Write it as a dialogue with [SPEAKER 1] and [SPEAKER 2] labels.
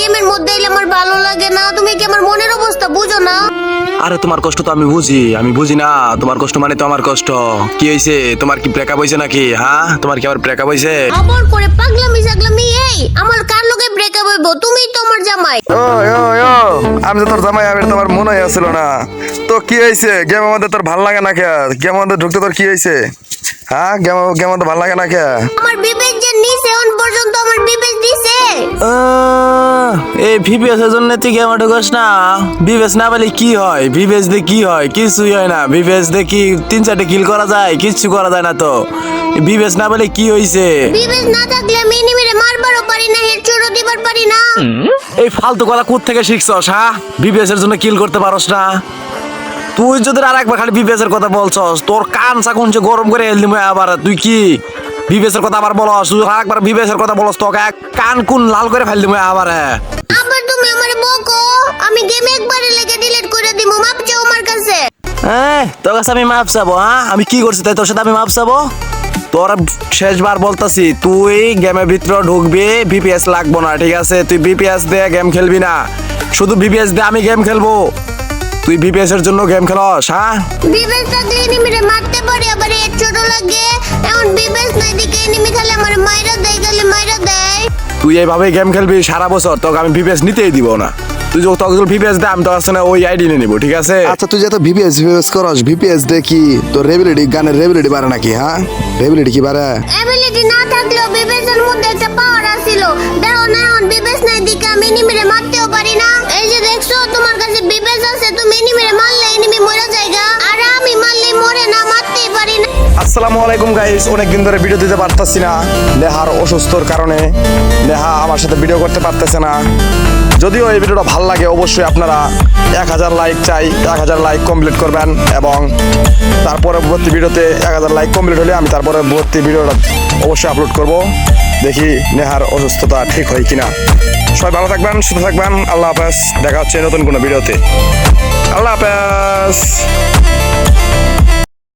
[SPEAKER 1] গেমের মধ্যে এলে আমার ভালো লাগে না। তুমি কি আমার মনের অবস্থা বুঝো না?
[SPEAKER 2] আরে তোমার কষ্ট তো আমি বুঝি। আমি বুঝি না। তোমার কষ্ট মানে তো আমার কষ্ট। কি হয়েছে তোমার কি ব্রেকআপ হয়েছে নাকি? হ্যাঁ? তোমার কি আবার ব্রেকআপ হয়েছে
[SPEAKER 1] আবার করে পাগলামি সাগলামি এই। আমার কার লোকে ব্রেকআপ হইব? তুমিই তো আমার জামাই।
[SPEAKER 3] ও ও ও আমি তো তোর জামাই আমি তোমার মনে হয়েছিল না। তো কি হয়েছে গেম আমাদের তোর ভালো লাগে না কে? গেম আমাদের ঢুকতে তোর কি হয়েছে হ্যাঁ? গেম গেম আমাদের ভালো লাগে না কে?
[SPEAKER 1] আমার বিবেক যে নিছে এখন পর্যন্ত আমার বিবেক দিছে।
[SPEAKER 2] এই ভিভিএস এর জন্য তুই গেম ঢুকাস না ভিভিএস না পেলে কি হয় ভিভিএস দিয়ে কি হয় কিছুই হয় না ভিভিএস দিয়ে কি তিন চারটে কিল করা যায় কিচ্ছু করা যায় না তো ভিভিএস না পেলে কি হয়েছে
[SPEAKER 1] বিবেক না থাকলে আমি এনিমিরে মারবারও পারি না হেডশটও দিবার পারি না
[SPEAKER 2] এই ফালতু কথা কোথ থেকে শিখছস হ্যাঁ এর জন্য কিল করতে পারস না তুই যদি আর একবার খালি বিবিএস এর কথা বলছস তোর কান সাকুন যে গরম করে এল দিমু আবার তুই কি বিবিএস এর কথা আবার বলস তুই আর একবার এর কথা বলস তোকে কান কুন লাল করে ফেল দিমু আবার
[SPEAKER 1] আমি গেম একবারে লেগে ডিলিট করে দিমু মাপ চাও আমার কাছে।
[SPEAKER 2] হ্যাঁ তোর কাছে আমি মাপ চাবো হ্যাঁ? আমি কি করছি তাই তোর সাথে আমি মাপ চাবো? তোর শেষবার বলতাছি তুই গেমের ভিতরে ঢুকবি বিপিএস লাগবো না ঠিক আছে? তুই বিপিএস দিয়ে গেম খেলবি না। শুধু বিপিএস দিয়ে আমি গেম খেলব। তুই বিপিএস এর জন্য গেম খেলস হ্যাঁ?
[SPEAKER 1] বিবেক থাকলে এনিমিরে মারতে পারি আবার হেডশটও লাগে। এখন বিবেক নাই দিকে এনিমি খালি আমার মাইরা দেয় খালি মাইরা দেয়।
[SPEAKER 2] তুই এইভাবে গেম খেলবি সারা বছর তোকে আমি ভিপিএস নিতেই দিব না। তুই যখন তোর ভিপিএস দে আমি তোর কাছে না ওই আইডি নিয়ে নিবো ঠিক আছে?
[SPEAKER 3] আচ্ছা তুই যত ভিপিএস ভিপিএস করস ভিপিএস দে কি তোর রেবিলিটি গানের রেবিলিটি বাড়ে নাকি হ্যাঁ? রেবিলিটি কি বাড়ে?
[SPEAKER 1] অ্যাবিলিটি না থাকলেও
[SPEAKER 3] আসসালামু আলাইকুম গাইস অনেকদিন ধরে ভিডিও দিতে পারতাছি না। নেহার অসুস্থর কারণে নেহা আমার সাথে ভিডিও করতে পারতেছে না। যদিও এই ভিডিওটা ভালো লাগে, অবশ্যই আপনারা এক হাজার লাইক চাই, এক হাজার লাইক কমপ্লিট করবেন এবং তারপরে পরবর্তী ভিডিওতে এক হাজার লাইক কমপ্লিট হলে আমি তারপরে পরবর্তী ভিডিওটা অবশ্যই আপলোড করব। দেখি নেহার অসুস্থতা ঠিক হয় কিনা। সবাই ভালো থাকবেন, সুস্থ থাকবেন। আল্লাহ হাফেজ। দেখা হচ্ছে নতুন কোনো ভিডিওতে আল্লাহ হাফেজ।